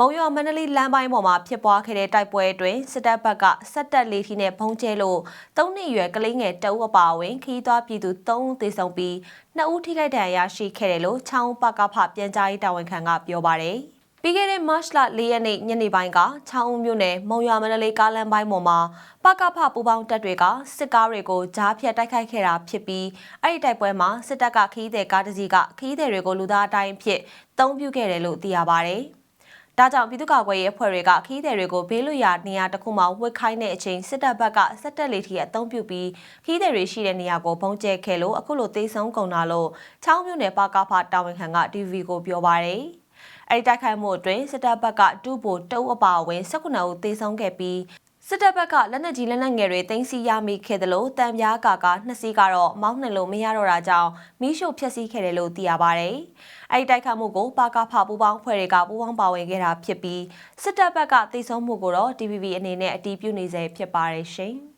မုံရွာမန္တလေးလမ်းပိုင်းပေါ်မှာဖြစ်ပွားခဲ့တဲ့တိုက်ပွဲအတွင်းစစ်တပ်ဘက်ကစက်တက်လေးထီနဲ့ဖုံးကျဲလို့၃နှစ်ရွယ်ကလေးငယ်တအုပ်အပါအဝင်ခီးသွွားပြည်သူ၃ဦးသေဆုံးပြီး2ဦးထိခိုက်ဒဏ်ရာရရှိခဲ့တယ်လို့ချောင်းပကဖပြန်ကြားရေးတာဝန်ခံကပြောပါတယ်။ပြီးခဲ့တဲ့မတ်လ၄ရက်နေ့ညနေပိုင်းကချောင်းဦးမြို့နယ်မုံရွာမန္တလေးကားလမ်းပိုင်းပေါ်မှာပကဖပူပေါင်းတပ်တွေကစစ်ကားတွေကိုကြားဖြတ်တိုက်ခိုက်ခဲ့တာဖြစ်ပြီးအဲ့ဒီတိုက်ပွဲမှာစစ်တပ်ကခီးသည်ကားတစ်စီးကခီးသည်တွေကိုလူသားအတိုင်းအဖြစ်အသုံးပြုခဲ့တယ်လို့သိရပါတယ်။ ဒါကြောင့်ပြည်သူ့ကာကွယ်ရေးအဖွဲ့တွေကခီးသည်တွေကိုဘေးလွတ်ရာနေရာတစ်ခုမှာဝစ်ခိုင်းတဲ့အချိန်စစ်တပ်ဘက်ကစက်တက်လေထီအသုံးပြုပြီးခီးသည်တွေရှိတဲ့နေရာကိုပုံကျဲခဲ့လို့အခုလိုသေဆုံးကုန်တာလို့ချောင်းမြို့နယ်ပါကားဖတာဝန်ခံက DV ကိုပြောပါရယ်အဲ့ဒီတိုက်ခိုက်မှုအတွင်းစစ်တပ်ဘက်ကတူဘိုတအုပ်အပါအဝင်19ဦးသေဆုံးခဲ့ပြီး စစ်တပ်ဘက်ကလက်နက်ကြီးလက်နက်ငယ်တွေတင်စီရမိခဲ့တယ်လို့တံပြားကာကနှစ်စီးကတော့မောင်းနှင်လို့မရတော့တာကြောင့်မီးရှို့ဖျက်ဆီးခဲ့တယ်လို့သိရပါဗျ။အဲဒီတိုက်ခတ်မှုကိုပါကဖပူပေါင်းဖွဲ့တွေကပူပေါင်းပါဝင်ခဲ့တာဖြစ်ပြီးစစ်တပ်ဘက်ကတိတ်ဆုံးမှုကိုတော့ DVB အနေနဲ့အတီးပြုနေစေဖြစ်ပါရရှင်။